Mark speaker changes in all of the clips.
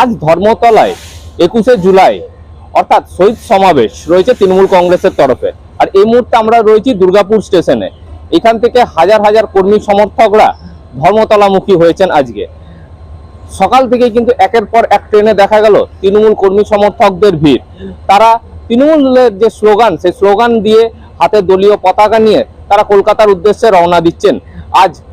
Speaker 1: আজ ধর্মতলায় একুশে জুলাই অর্থাৎ শহীদ সমাবেশ রয়েছে তৃণমূল কংগ্রেসের তরফে। আর এই মুহূর্তে আমরা রয়েছি দুর্গাপুর স্টেশনে। এখান থেকে হাজার হাজার কর্মী সমর্থকরা ধর্মতলামুখী হয়েছেন আজকে। সকাল থেকে কিন্তু একের পর এক ট্রেনে দেখা গেল তৃণমূল কর্মী সমর্থকদের ভিড়। তারা তৃণমূলের যে স্লোগান সেই স্লোগান দিয়ে হাতে দলীয় পতাকা নিয়ে তারা কলকাতার উদ্দেশ্যে রওনা দিচ্ছেন।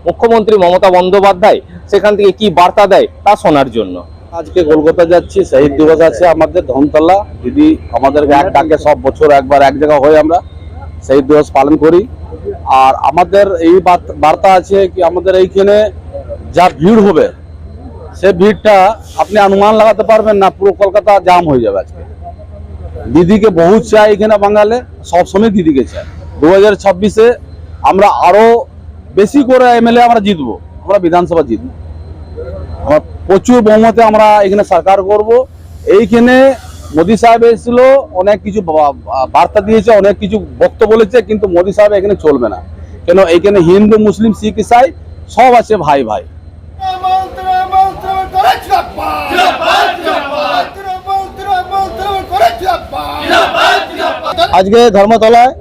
Speaker 1: মুখ্যমন্ত্রী মমতা বন্দ্যোপাধ্যায় সেখান থেকে কি বার্তা দেয় তা শোনার জন্য।
Speaker 2: আজকে কলকাতা যাচ্ছি শহীদ দিবস আছে আমাদের ধনতলা দিদি আমাদেরকে এক ডাকে সব বছর একবার এক জায়গা হয়ে আমরা। শহীদ দিবস পালন করি। আর আমাদের এই বার্তা আছে কি আমাদের এইখানে যা ভিড় হবে সে ভিড়টা আপনি অনুমান লাগাতে পারবেন না পুরো কলকাতা জাম হয়ে যাবে আজকে। দিদিকে বহুত চাই এখানে বাঙালে সবসময় দিদিকে চাই। দু হাজার ছাব্বিশে আমরা আরও বেশি করে এমএলএ আমরা জিতবো, আমরা বিধানসভা জিতবো। আমরা প্রচুর বহুমতে আমরা এখানে সরকার করব। এইখানে মোদি সাহেব এসেছিল, অনেক কিছু বার্তা দিয়েছে, অনেক কিছু বক্তব্য বলেছে, কিন্তু মোদি সাহেব এখানে চলবে না। কেন, এইখানে হিন্দু, মুসলিম, শিখ, ইসাই, সব আছে ভাই ভাই।
Speaker 3: আজকে ধর্মতলায়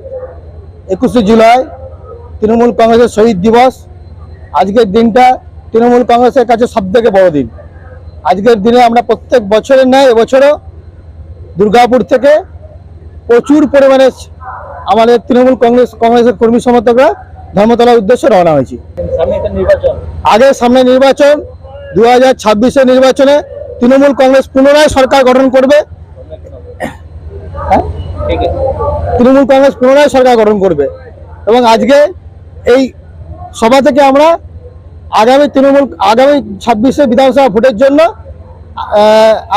Speaker 3: একুশে জুলাই তৃণমূল কংগ্রেসের শহীদ দিবস। আজকের দিনটা তৃণমূল কংগ্রেসের কাছে সব থেকে বড় দিন। আজকের দিনে আমরা প্রত্যেক বছরের ন্যায় এবছরও দুর্গাপুর থেকে প্রচুর পরিমাণে আমাদের তৃণমূল কংগ্রেস কংগ্রেসের কর্মী সমর্থকরা ধর্মতলার উদ্দেশ্যে রওনা হয়েছি। আগে সামনে নির্বাচন দু হাজার ছাব্বিশের নির্বাচনে তৃণমূল কংগ্রেস পুনরায় সরকার গঠন করবে। হ্যাঁ? তৃণমূল কংগ্রেস পুনরায় সরকার গঠন করবে। এবং আজকে এই সভা থেকে আমরা আগামী তৃণমূল, আগামী ছাব্বিশে বিধানসভা ভোটের জন্য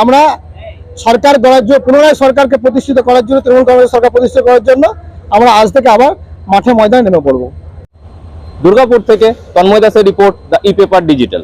Speaker 3: আমরা সরকার গড়ার জন্য, পুনরায় সরকারকে প্রতিষ্ঠিত করার জন্য, তৃণমূল কংগ্রেস সরকার প্রতিষ্ঠিত করার জন্য আমরা আজ থেকে আবার মাঠে ময়দানে নেমে পড়ব।
Speaker 1: দুর্গাপুর থেকে তন্ময় দাসের report, the E paper digital.